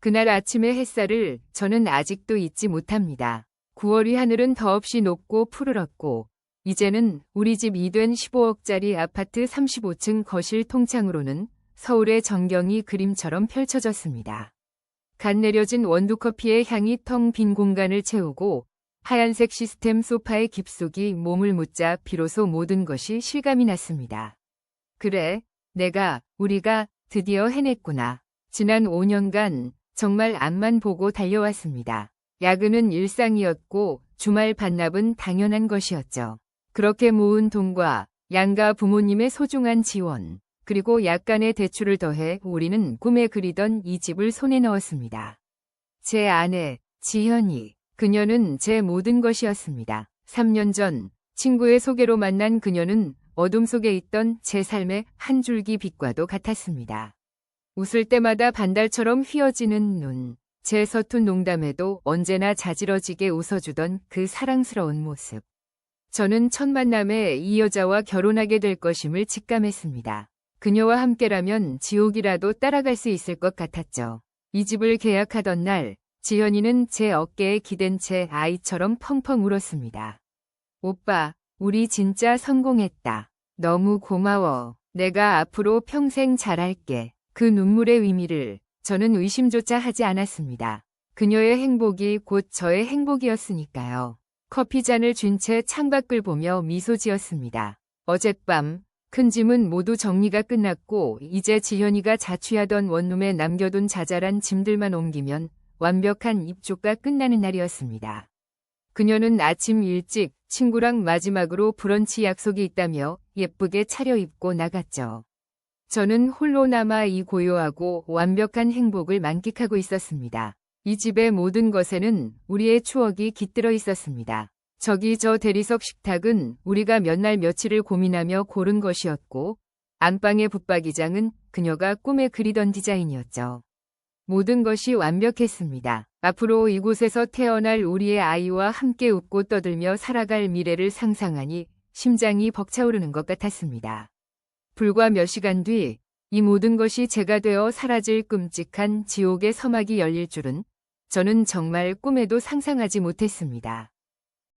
그날 아침의 햇살을 저는 아직도 잊지 못합니다. 9월이 하늘은 더없이 높고 푸르렀고 이제는 우리 집 이된 15억짜리 아파트 35층 거실 통창으로는 서울의 전경이 그림처럼 펼쳐졌습니다. 갓 내려진 원두커피의 향이 텅 빈 공간을 채우고 하얀색 시스템 소파의 깊숙이 몸을 묻자 비로소 모든 것이 실감이 났습니다. 그래, 내가, 우리가 드디어 해냈구나. 지난 5년간 정말 앞만 보고 달려왔습니다. 야근은 일상이었고 주말 반납은 당연한 것이었죠. 그렇게 모은 돈과 양가 부모님의 소중한 지원, 그리고 약간의 대출을 더해 우리는 꿈에 그리던 이 집을 손에 넣었습니다. 제 아내, 지현이, 그녀는 제 모든 것이었습니다. 3년 전 친구의 소개로 만난 그녀는 어둠 속에 있던 제 삶의 한 줄기 빛과도 같았습니다. 웃을 때마다 반달처럼 휘어지는 눈, 제 서툰 농담에도 언제나 자지러지게 웃어주던 그 사랑스러운 모습. 저는 첫 만남에 이 여자와 결혼하게 될 것임을 직감했습니다. 그녀와 함께라면 지옥이라도 따라갈 수 있을 것 같았죠. 이 집을 계약하던 날, 지현이는 제 어깨에 기댄 채 아이처럼 펑펑 울었습니다. 오빠, 우리 진짜 성공했다. 너무 고마워. 내가 앞으로 평생 잘할게. 그 눈물의 의미를 저는 의심조차 하지 않았습니다. 그녀의 행복이 곧 저의 행복이었으니까요. 커피잔을 쥔 채 창밖을 보며 미소 지었습니다. 어젯밤 큰 짐은 모두 정리가 끝났고 이제 지현이가 자취하던 원룸에 남겨둔 자잘한 짐들만 옮기면 완벽한 입조가 끝나는 날이었습니다. 그녀는 아침 일찍 친구랑 마지막으로 브런치 약속이 있다며 예쁘게 차려입고 나갔죠. 저는 홀로 남아 이 고요하고 완벽한 행복을 만끽하고 있었습니다. 이 집의 모든 것에는 우리의 추억이 깃들어 있었습니다. 저기 저 대리석 식탁은 우리가 몇 날 며칠을 고민하며 고른 것이었고, 안방의 붙박이장은 그녀가 꿈에 그리던 디자인이었죠. 모든 것이 완벽했습니다. 앞으로 이곳에서 태어날 우리의 아이와 함께 웃고 떠들며 살아갈 미래를 상상하니 심장이 벅차오르는 것 같았습니다. 불과 몇 시간 뒤 이 모든 것이 제가 되어 사라질 끔찍한 지옥의 서막이 열릴 줄은 저는 정말 꿈에도 상상하지 못했습니다.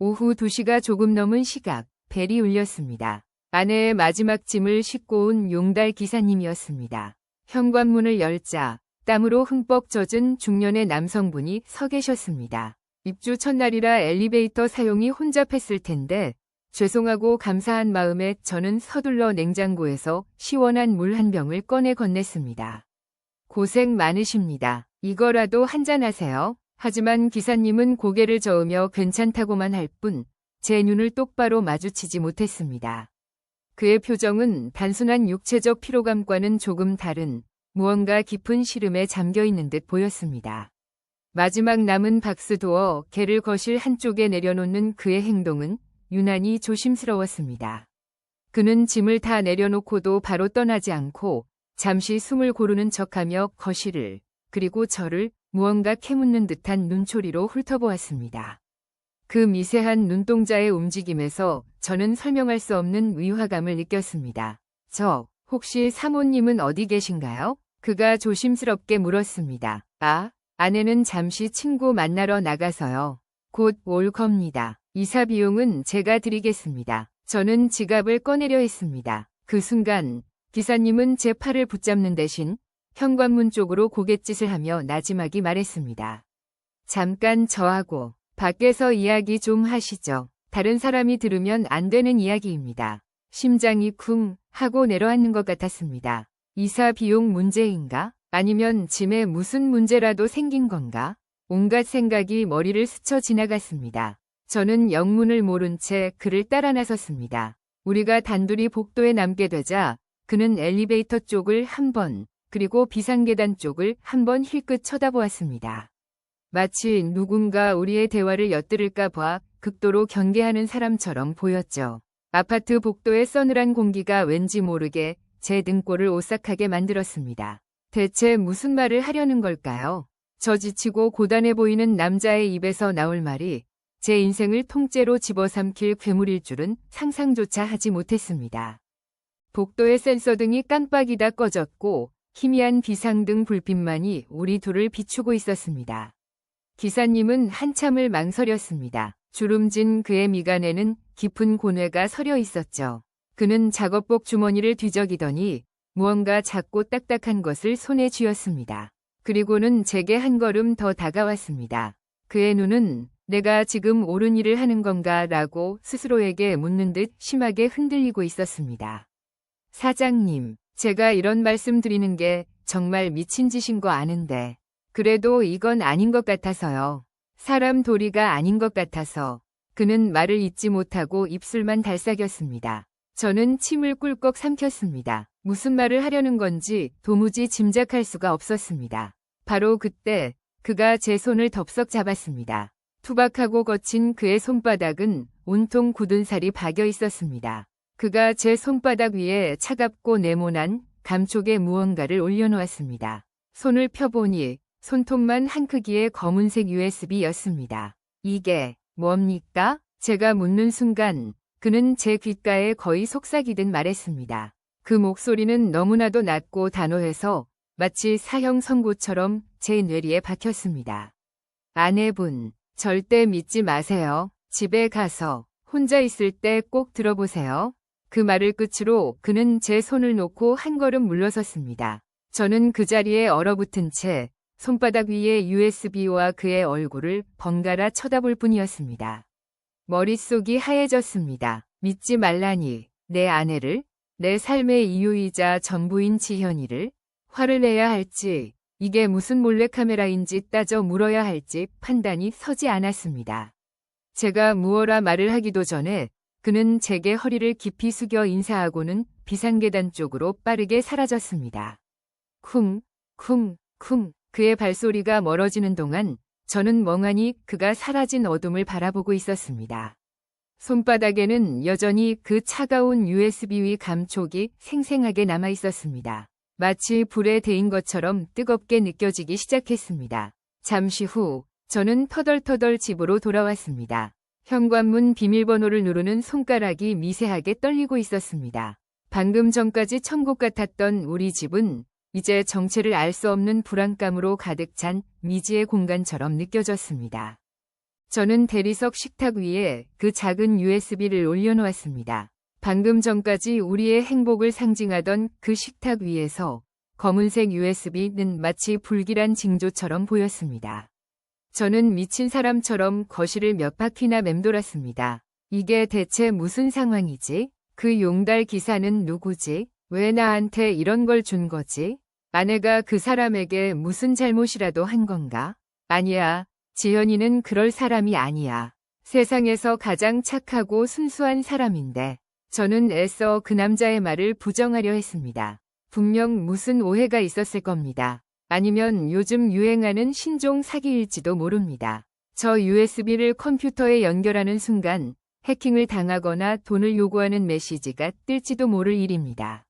오후 2시가 조금 넘은 시각, 벨이 울렸습니다. 아내의 마지막 짐을 싣고 온 용달 기사님이었습니다. 현관문을 열자 땀으로 흠뻑 젖은 중년의 남성분이 서 계셨습니다. 입주 첫날이라 엘리베이터 사용이 혼잡했을 텐데 죄송하고 감사한 마음에 저는 서둘러 냉장고에서 시원한 물 한 병을 꺼내 건넸습니다. 고생 많으십니다. 이거라도 한잔 하세요. 하지만 기사님은 고개를 저으며 괜찮다고만 할 뿐 제 눈을 똑바로 마주치지 못했습니다. 그의 표정은 단순한 육체적 피로감과는 조금 다른 무언가 깊은 시름에 잠겨 있는 듯 보였습니다. 마지막 남은 박스도어 개를 거실 한쪽에 내려놓는 그의 행동은 유난히 조심스러웠습니다. 그는 짐을 다 내려놓고도 바로 떠나지 않고 잠시 숨을 고르는 척하며 거실을 그리고 저를 무언가 캐묻는 듯한 눈초리로 훑어보았습니다. 그 미세한 눈동자의 움직임에서 저는 설명할 수 없는 위화감을 느꼈습니다. 저, 혹시 사모님은 어디 계신가요? 그가 조심스럽게 물었습니다. 아, 아내는 잠시 친구 만나러 나가서요. 곧 올 겁니다. 이사 비용은 제가 드리겠습니다. 저는 지갑을 꺼내려 했습니다. 그 순간 기사님은 제 팔을 붙잡는 대신 현관문 쪽으로 고갯짓을 하며 나지막이 말했습니다. 잠깐 저하고 밖에서 이야기 좀 하시죠. 다른 사람이 들으면 안 되는 이야기입니다. 심장이 쿵 하고 내려앉는 것 같았습니다. 이사 비용 문제인가? 아니면 짐에 무슨 문제라도 생긴 건가? 온갖 생각이 머리를 스쳐 지나갔습니다. 저는 영문을 모른 채 그를 따라 나섰습니다. 우리가 단둘이 복도에 남게 되자 그는 엘리베이터 쪽을 한 번, 그리고 비상계단 쪽을 한 번 힐끗 쳐다보았습니다. 마치 누군가 우리의 대화를 엿들을까 봐 극도로 경계하는 사람처럼 보였죠. 아파트 복도의 서늘한 공기가 왠지 모르게 제 등골을 오싹하게 만들었습니다. 대체 무슨 말을 하려는 걸까요? 저 지치고 고단해 보이는 남자의 입에서 나올 말이 제 인생을 통째로 집어삼킬 괴물일 줄은 상상조차 하지 못했습니다. 복도의 센서 등이 깜빡이다 꺼졌고 희미한 비상등 불빛만이 우리 둘을 비추고 있었습니다. 기사님은 한참을 망설였습니다. 주름진 그의 미간에는 깊은 고뇌가 서려 있었죠. 그는 작업복 주머니를 뒤적이더니 무언가 작고 딱딱한 것을 손에 쥐었습니다. 그리고는 제게 한 걸음 더 다가왔습니다. 그의 눈은 내가 지금 옳은 일을 하는 건가 라고 스스로에게 묻는 듯 심하게 흔들리고 있었습니다. 사장님, 제가 이런 말씀 드리는 게 정말 미친 짓인 거 아는데, 그래도 이건 아닌 것 같아서요. 사람 도리가 아닌 것 같아서 그는 말을 잇지 못하고 입술만 달싹였습니다. 저는 침을 꿀꺽 삼켰습니다. 무슨 말을 하려는 건지 도무지 짐작할 수가 없었습니다. 바로 그때 그가 제 손을 덥석 잡았습니다. 투박하고 거친 그의 손바닥은 온통 굳은 살이 박여 있었습니다. 그가 제 손바닥 위에 차갑고 네모난 감촉의 무언가를 올려놓았습니다. 손을 펴보니 손톱만 한 크기의 검은색 USB였습니다. 이게 뭡니까? 제가 묻는 순간 그는 제 귓가에 거의 속삭이듯 말했습니다. 그 목소리는 너무나도 낮고 단호해서 마치 사형 선고처럼 제 뇌리에 박혔습니다. 아내분, 절대 믿지 마세요. 집에 가서 혼자 있을 때 꼭 들어보세요. 그 말을 끝으로 그는 제 손을 놓고 한 걸음 물러섰습니다. 저는 그 자리에 얼어붙은 채 손바닥 위에 USB와 그의 얼굴을 번갈아 쳐다볼 뿐이었습니다. 머릿속이 하얘졌습니다. 믿지 말라니 내 아내를 내 삶의 이유이자 전부인 지현이를 화를 내야 할지 이게 무슨 몰래카메라인지 따져 물어야 할지 판단이 서지 않았습니다. 제가 무어라 말을 하기도 전에 그는 제게 허리를 깊이 숙여 인사하고는 비상계단 쪽으로 빠르게 사라졌습니다. 쿵, 쿵, 쿵. 그의 발소리가 멀어지는 동안 저는 멍하니 그가 사라진 어둠을 바라보고 있었습니다. 손바닥에는 여전히 그 차가운 USB 위 감촉이 생생하게 남아 있었습니다. 마치 불에 데인 것처럼 뜨겁게 느껴지기 시작했습니다. 잠시 후 저는 터덜터덜 집으로 돌아왔습니다. 현관문 비밀번호를 누르는 손가락이 미세하게 떨리고 있었습니다. 방금 전까지 천국 같았던 우리 집은 이제 정체를 알 수 없는 불안감으로 가득 찬 미지의 공간처럼 느껴졌습니다. 저는 대리석 식탁 위에 그 작은 USB를 올려놓았습니다. 방금 전까지 우리의 행복을 상징하던 그 식탁 위에서 검은색 USB는 마치 불길한 징조처럼 보였습니다. 저는 미친 사람처럼 거실을 몇 바퀴나 맴돌았습니다. 이게 대체 무슨 상황이지? 그 용달 기사는 누구지? 왜 나한테 이런 걸 준 거지? 아내가 그 사람에게 무슨 잘못이라도 한 건가? 아니야. 지연이는 그럴 사람이 아니야. 세상에서 가장 착하고 순수한 사람인데 저는 애써 그 남자의 말을 부정하려 했습니다. 분명 무슨 오해가 있었을 겁니다. 아니면 요즘 유행하는 신종 사기일지도 모릅니다. 저 USB를 컴퓨터에 연결하는 순간 해킹을 당하거나 돈을 요구하는 메시지가 뜰지도 모를 일입니다.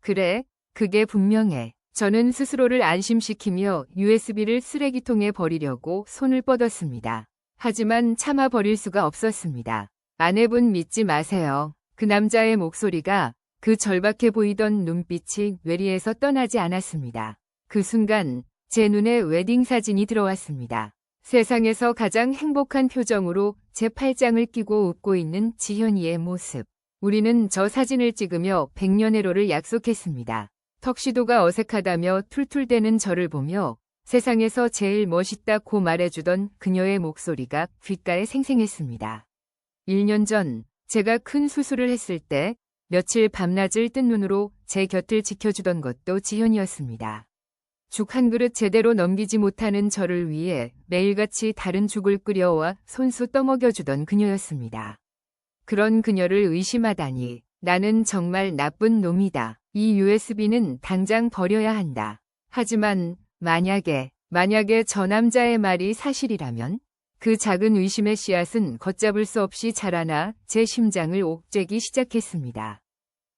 그래, 그게 분명해. 저는 스스로를 안심시키며 USB를 쓰레기통에 버리려고 손을 뻗었습니다. 하지만 참아 버릴 수가 없었습니다. 아내분 믿지 마세요. 그 남자의 목소리가 그 절박해 보이던 눈빛이 뇌리에서 떠나지 않았습니다. 그 순간 제 눈에 웨딩 사진이 들어왔습니다. 세상에서 가장 행복한 표정으로 제 팔짱을 끼고 웃고 있는 지현이의 모습. 우리는 저 사진을 찍으며 백년해로를 약속했습니다. 턱시도가 어색하다며 툴툴대는 저를 보며 세상에서 제일 멋있다고 말해주던 그녀의 목소리가 귓가에 생생했습니다. 1년 전 제가 큰 수술을 했을 때 며칠 밤낮을 뜬 눈으로 제 곁을 지켜주던 것도 지현이었습니다. 죽 한 그릇 제대로 넘기지 못하는 저를 위해 매일같이 다른 죽을 끓여와 손수 떠먹여주던 그녀였습니다. 그런 그녀를 의심하다니 나는 정말 나쁜 놈이다. 이 USB는 당장 버려야 한다. 하지만 만약에 만약에 저 남자의 말이 사실이라면 그 작은 의심의 씨앗은 걷잡을 수 없이 자라나 제 심장을 옥죄기 시작했습니다.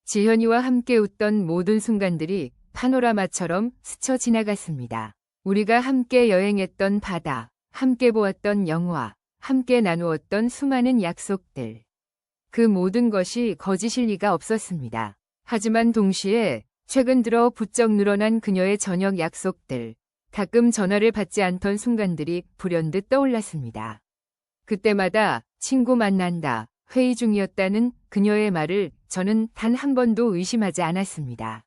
지현이와 함께 웃던 모든 순간들이 파노라마처럼 스쳐 지나갔습니다. 우리가 함께 여행했던 바다, 함께 보았던 영화, 함께 나누었던 수많은 약속들. 그 모든 것이 거짓일 리가 없었습니다. 하지만 동시에 최근 들어 부쩍 늘어난 그녀의 저녁 약속들, 가끔 전화를 받지 않던 순간들이 불현듯 떠올랐습니다. 그때마다 친구 만난다, 회의 중이었다는 그녀의 말을 저는 단 한 번도 의심하지 않았습니다.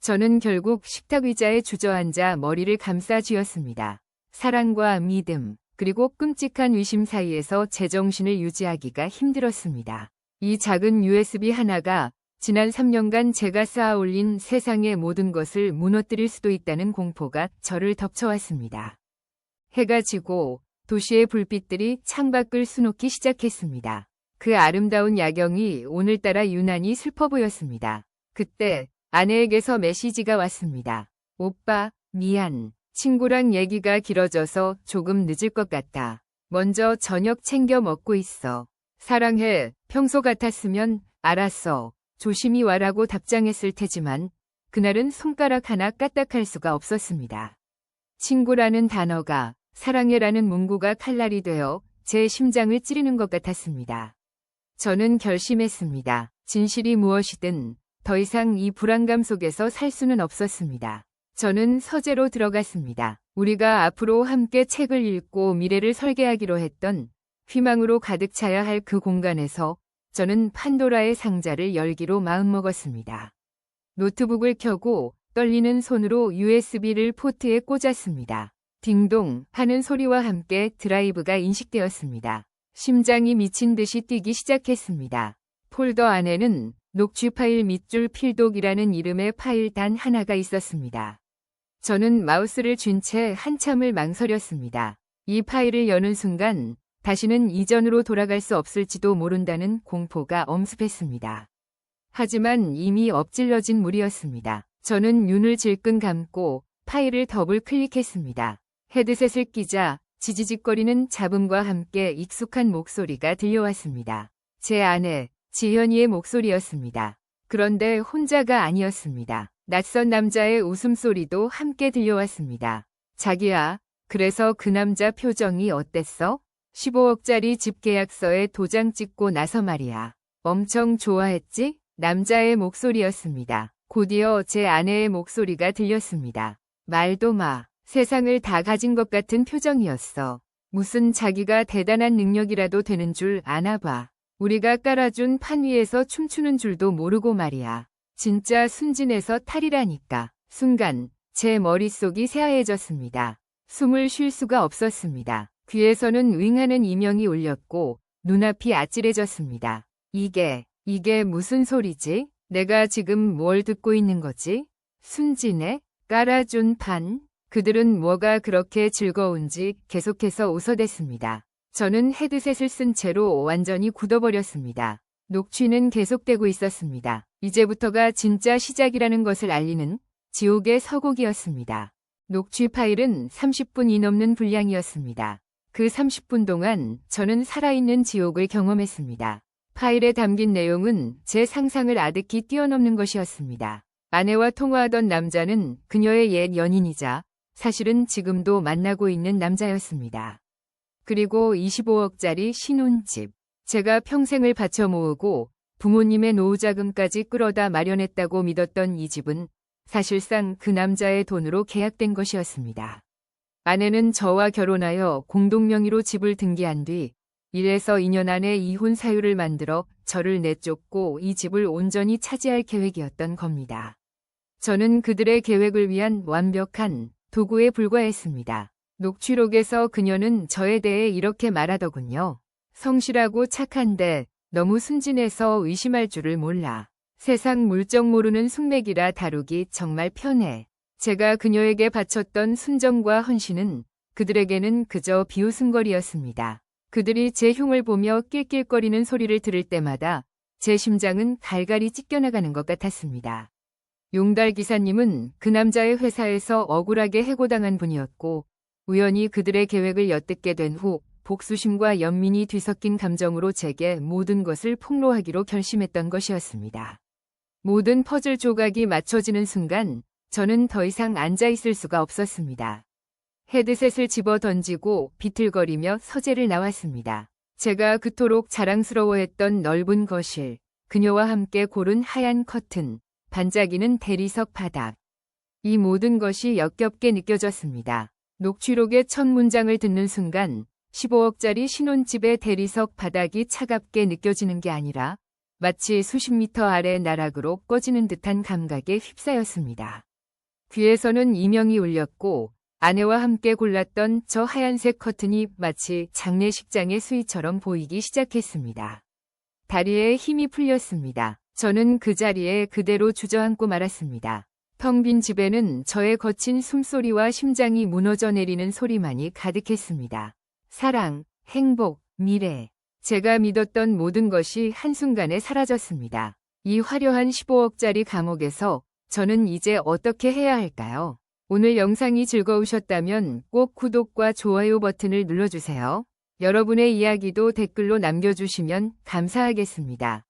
저는 결국 식탁 의자에 주저앉아 머리를 감싸 쥐었습니다. 사랑과 믿음, 그리고 끔찍한 의심 사이에서 제 정신을 유지하기가 힘들었습니다. 이 작은 USB 하나가 지난 3년간 제가 쌓아 올린 세상의 모든 것을 무너뜨릴 수도 있다는 공포가 저를 덮쳐왔습니다. 해가 지고 도시의 불빛들이 창밖을 수놓기 시작했습니다. 그 아름다운 야경이 오늘따라 유난히 슬퍼 보였습니다. 그때 아내에게서 메시지가 왔습니다. 오빠, 미안. 친구랑 얘기가 길어져서 조금 늦을 것 같다. 먼저 저녁 챙겨 먹고 있어. 사랑해. 평소 같았으면 알았어. 조심히 와라고 답장했을 테지만 그날은 손가락 하나 까딱할 수가 없었습니다. 친구라는 단어가 사랑해라는 문구가 칼날이 되어 제 심장을 찌르는 것 같았습니다. 저는 결심했습니다. 진실이 무엇이든 더 이상 이 불안감 속에서 살 수는 없었습니다. 저는 서재로 들어갔습니다. 우리가 앞으로 함께 책을 읽고 미래를 설계하기로 했던 희망으로 가득 차야 할 그 공간에서 저는 판도라의 상자를 열기로 마음먹었습니다. 노트북을 켜고 떨리는 손으로 USB를 포트에 꽂았습니다. 딩동 하는 소리와 함께 드라이브가 인식되었습니다. 심장이 미친 듯이 뛰기 시작했습니다. 폴더 안에는 녹취 파일 밑줄 필독이라는 이름의 파일 단 하나가 있었습니다. 저는 마우스를 쥔 채 한참을 망설였습니다. 이 파일을 여는 순간 다시는 이전으로 돌아갈 수 없을지도 모른다는 공포가 엄습했습니다. 하지만 이미 엎질러진 물이었습니다. 저는 눈을 질끈 감고 파일을 더블 클릭했습니다. 헤드셋을 끼자 지지직거리는 잡음과 함께 익숙한 목소리가 들려왔습니다. 제 아내, 지현이의 목소리였습니다. 그런데 혼자가 아니었습니다. 낯선 남자의 웃음소리도 함께 들려왔습니다. 자기야, 그래서 그 남자 표정이 어땠어? 15억짜리 집 계약서에 도장 찍고 나서 말이야. 엄청 좋아했지? 남자의 목소리였습니다. 곧이어 제 아내의 목소리가 들렸습니다. 말도 마. 세상을 다 가진 것 같은 표정이었어. 무슨 자기가 대단한 능력이라도 되는 줄 아나 봐. 우리가 깔아준 판 위에서 춤추는 줄도 모르고 말이야. 진짜 순진해서 탈이라니까. 순간 제 머릿속이 새하얘졌습니다. 숨을 쉴 수가 없었습니다. 귀에서는 윙하는 이명이 울렸고 눈앞이 아찔해졌습니다. 이게, 이게 무슨 소리지? 내가 지금 뭘 듣고 있는 거지? 순진해? 깔아준 판? 그들은 뭐가 그렇게 즐거운지 계속해서 웃어댔습니다. 저는 헤드셋을 쓴 채로 완전히 굳어버렸습니다. 녹취는 계속되고 있었습니다. 이제부터가 진짜 시작이라는 것을 알리는 지옥의 서곡이었습니다. 녹취 파일은 30분이 넘는 분량이었습니다. 그 30분 동안 저는 살아있는 지옥을 경험했습니다. 파일에 담긴 내용은 제 상상을 아득히 뛰어넘는 것이었습니다. 아내와 통화하던 남자는 그녀의 옛 연인이자 사실은 지금도 만나고 있는 남자였습니다. 그리고 25억짜리 신혼집. 제가 평생을 바쳐 모으고 부모님의 노후자금까지 끌어다 마련했다고 믿었던 이 집은 사실상 그 남자의 돈으로 계약된 것이었습니다. 아내는 저와 결혼하여 공동명의로 집을 등기한 뒤 1에서 2년 안에 이혼 사유를 만들어 저를 내쫓고 이 집을 온전히 차지할 계획이었던 겁니다. 저는 그들의 계획을 위한 완벽한 도구에 불과했습니다. 녹취록에서 그녀는 저에 대해 이렇게 말하더군요. 성실하고 착한데 너무 순진해서 의심할 줄을 몰라. 세상 물정 모르는 숙맥이라 다루기 정말 편해. 제가 그녀에게 바쳤던 순정과 헌신은 그들에게는 그저 비웃음거리였습니다. 그들이 제 흉을 보며 낄낄거리는 소리를 들을 때마다 제 심장은 갈갈이 찢겨나가는 것 같았습니다. 용달 기사님은 그 남자의 회사에서 억울하게 해고당한 분이었고 우연히 그들의 계획을 엿듣게 된 후 복수심과 연민이 뒤섞인 감정으로 제게 모든 것을 폭로하기로 결심했던 것이었습니다. 모든 퍼즐 조각이 맞춰지는 순간 저는 더 이상 앉아 있을 수가 없었습니다. 헤드셋을 집어 던지고 비틀거리며 서재를 나왔습니다. 제가 그토록 자랑스러워했던 넓은 거실, 그녀와 함께 고른 하얀 커튼, 반짝이는 대리석 바닥. 이 모든 것이 역겹게 느껴졌습니다. 녹취록의 첫 문장을 듣는 순간 15억짜리 신혼집의 대리석 바닥이 차갑게 느껴지는 게 아니라 마치 수십 미터 아래 나락으로 꺼지는 듯한 감각에 휩싸였습니다. 귀에서는 이명이 울렸고 아내와 함께 골랐던 저 하얀색 커튼이 마치 장례식장의 수위처럼 보이기 시작했습니다. 다리에 힘이 풀렸습니다. 저는 그 자리에 그대로 주저앉고 말았습니다. 텅 빈 집에는 저의 거친 숨소리와 심장이 무너져 내리는 소리만이 가득했습니다. 사랑, 행복, 미래. 제가 믿었던 모든 것이 한순간에 사라졌습니다. 이 화려한 15억짜리 감옥에서 저는 이제 어떻게 해야 할까요? 오늘 영상이 즐거우셨다면 꼭 구독과 좋아요 버튼을 눌러주세요. 여러분의 이야기도 댓글로 남겨주시면 감사하겠습니다.